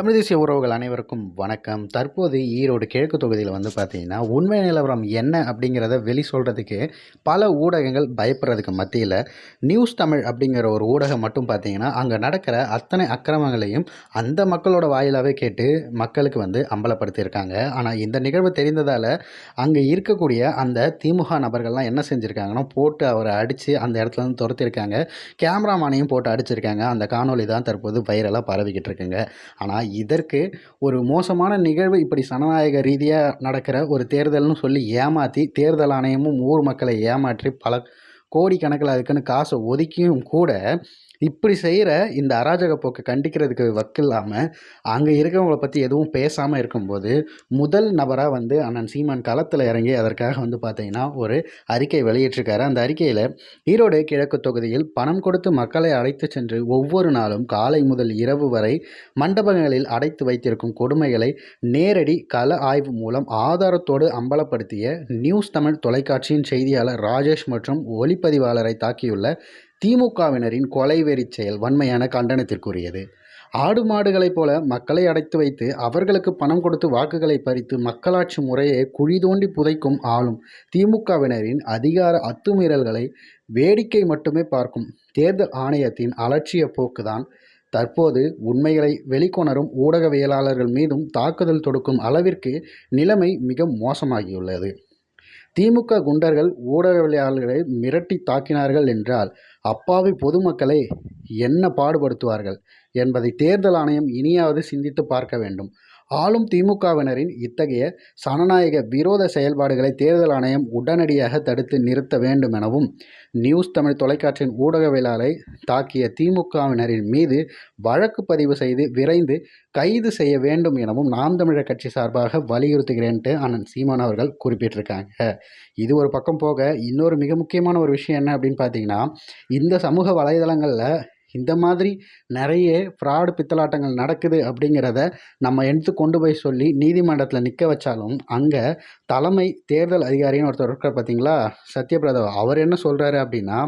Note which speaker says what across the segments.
Speaker 1: தமிழ் தேசிய உறவுகள் அனைவருக்கும் வணக்கம். தற்போது ஈரோடு கிழக்கு தொகுதியில் வந்து பார்த்தீங்கன்னா உண்மை நிலவரம் என்ன அப்படிங்கிறத வெளி சொல்கிறதுக்கு பல ஊடகங்கள் பயப்படுறதுக்கு மத்தியில் நியூஸ் தமிழ் அப்படிங்கிற ஒரு ஊடகம் மட்டும் பார்த்தீங்கன்னா அங்கே நடக்கிற அத்தனை அக்கிரமங்களையும் அந்த மக்களோட வாயிலாகவே கேட்டு மக்களுக்கு வந்து அம்பலப்படுத்தியிருக்காங்க. ஆனால் இந்த நிகழ்வு தெரிந்ததால் அங்கே இருக்கக்கூடிய அந்த திமுக நபர்கள்லாம் என்ன செஞ்சுருக்காங்கன்னா போட்டு அவரை அடித்து அந்த இடத்துல இருந்து துரத்திருக்காங்க கேமராமேனையும் போட்டு அடிச்சிருக்காங்க. அந்த காணொளி தான் தற்போது வைரலாக பரவிக்கிட்டு இருக்குங்க. ஆனால் இதற்கு ஒரு மோசமான நிகழ்வு இப்படி சனநாயக ரீதியாக நடக்கிற ஒரு தேர்தல்னு சொல்லி ஏமாற்றி தேர்தல் ஆணையமும் ஊர் மக்களை ஏமாற்றி பல கோடிக்கணக்கில் அதுக்குன்னு காசை ஒதுக்கியும் கூட இப்படி செய்கிற இந்த அராஜக போக்கை கண்டிக்கிறதுக்கு வக்கில்லாமல் அங்கே இருக்கிறவங்கள பற்றி எதுவும் பேசாமல் இருக்கும்போது முதல் நபராக வந்து அண்ணன் சீமான் களத்தில் இறங்கி அதற்காக வந்து பார்த்தீங்கன்னா ஒரு அறிக்கை வெளியிட்டிருக்காரு. அந்த அறிக்கையில் ஈரோடு கிழக்கு தொகுதியில் பணம் கொடுத்து மக்களை அழைத்து சென்று ஒவ்வொரு நாளும் காலை முதல் இரவு வரை மண்டபங்களில் அடைத்து வைத்திருக்கும் கொடுமைகளை நேரடி கள ஆய்வு மூலம் ஆதாரத்தோடு அம்பலப்படுத்திய நியூஸ் தமிழ் தொலைக்காட்சியின் செய்தியாளர் ராஜேஷ் மற்றும் ஒளிப்பதிவாளரை தாக்கியுள்ள திமுகவினரின் கொலைவெறி செயல் வன்மையான கண்டனத்திற்குரியது. ஆடு மாடுகளைப் போல மக்களை அடைத்து வைத்து அவர்களுக்கு பணம் கொடுத்து வாக்குகளை பறித்து மக்களாட்சி முறையை குழி தோண்டி புதைக்கும் ஆளும் திமுகவினரின் அதிகார அத்துமீறல்களை வேடிக்கை மட்டுமே பார்க்கும். தேர்தல் ஆணையத்தின் அலட்சிய போக்குதான். தற்போது உண்மைகளை வெளிக்கொணரும் ஊடகவியலாளர்கள் மீதும் தாக்குதல் தொடுக்கும் அளவிற்கு நிலைமை மிக மோசமாகியுள்ளது. திமுக குண்டர்கள் ஊடகவியலாளர்களை மிரட்டி தாக்கினார்கள் என்றால் அப்பாவி பொதுமக்களை என்ன பாடுபடுத்துவார்கள்? என்பதை தேர்தல் ஆணையம் இனியாவது சிந்தித்து பார்க்க வேண்டும். ஆளும் திமுகவினரின் இத்தகைய சனநாயக விரோத செயல்பாடுகளை தேர்தல் ஆணையம் உடனடியாக தடுத்து நிறுத்த வேண்டும் எனவும் நியூஸ் தமிழ் தொலைக்காட்சியின் ஊடகவியலாளரை தாக்கிய திமுகவினரின் மீது வழக்கு பதிவு செய்து விரைந்து கைது செய்ய வேண்டும் எனவும் நாம் தமிழர் கட்சி சார்பாக வலியுறுத்துகிறேன்ட்டு அண்ணன் சீமான் அவர்கள் குறிப்பிட்டிருக்காங்க. இது ஒரு பக்கம் போக இன்னொரு மிக முக்கியமான ஒரு விஷயம் என்ன அப்படின்னு பார்த்தீங்கன்னா இந்த சமூக வலைதளங்களில் இந்த மாதிரி நிறைய ஃப்ராடு பித்தலாட்டங்கள் நடக்குது அப்படிங்கிறத நம்ம எடுத்து கொண்டு போய் சொல்லி நீதிமன்றத்தில் நிற்க வச்சாலும் அங்கே தலைமை தேர்தல் அதிகாரின்னு ஒருத்தர் இருக்கார் பார்த்தீங்களா சத்யபிரதா அவர் என்ன சொல்கிறாரு அப்படின்னா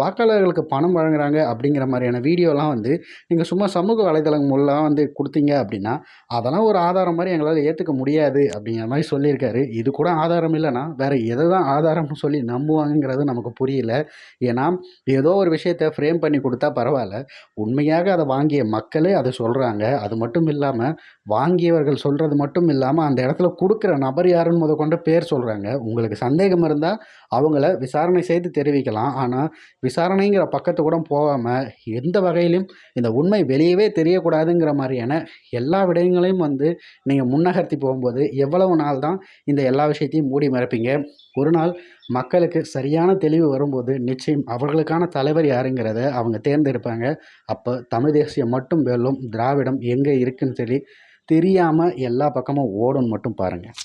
Speaker 1: வாக்காளர்களுக்கு பணம் வழங்குறாங்க அப்படிங்கிற மாதிரியான வீடியோலாம் வந்து நீங்கள் சும்மா சமூக வலைதளம் மூலம் வந்து கொடுத்தீங்க அப்படின்னா அதெல்லாம் ஒரு ஆதாரம் மாதிரி எங்களால் ஏற்றுக்க முடியாது அப்படிங்கிற மாதிரி சொல்லியிருக்காரு. இது கூட ஆதாரம் இல்லைன்னா வேறு எதை தான் ஆதாரம்னு சொல்லி நம்புவாங்கங்கிறது நமக்கு புரியல. ஏன்னா ஏதோ ஒரு விஷயத்தை ஃப்ரேம் பண்ணி கொடுத்தா பரவாயில்ல. உண்மையாக அதை வாங்கிய மக்களே அதை சொல்கிறாங்க அது மட்டும் இல்லாமல் வாங்கியவர்கள் சொல்கிறது மட்டும் இல்லாமல் அந்த இடத்துல கொடுக்குற நபர் யாருன்னு முத கொண்டு பேர் சொல்கிறாங்க உங்களுக்கு சந்தேகம் இருந்தால் அவங்கள விசாரணை செய்து தெரிவிக்கலாம். ஆனால் விசாரணைங்கிற பக்கத்து கூட போகாமல் எந்த வகையிலும் இந்த உண்மை வெளியவே தெரியக்கூடாதுங்கிற மாதிரியான எல்லா விடயங்களையும் வந்து நீங்கள் முன்னகர்த்தி போகும்போது எவ்வளவு நாள் தான் இந்த எல்லா விஷயத்தையும் மூடி மறைப்பீங்க? ஒரு நாள் மக்களுக்கு சரியான தெளிவு வரும்போது நிச்சயம் அவர்களுக்கான தலைவர் யாருங்கிறத அவங்க தேர்ந்தெடுப்பாங்க. அப்போ தமிழ் தேசியம் மட்டும் வெல்லும் திராவிடம் எங்கே இருக்குன்னு சொல்லி தெரியாமல் எல்லா பக்கமும் ஓடும் மட்டும் பாருங்கள்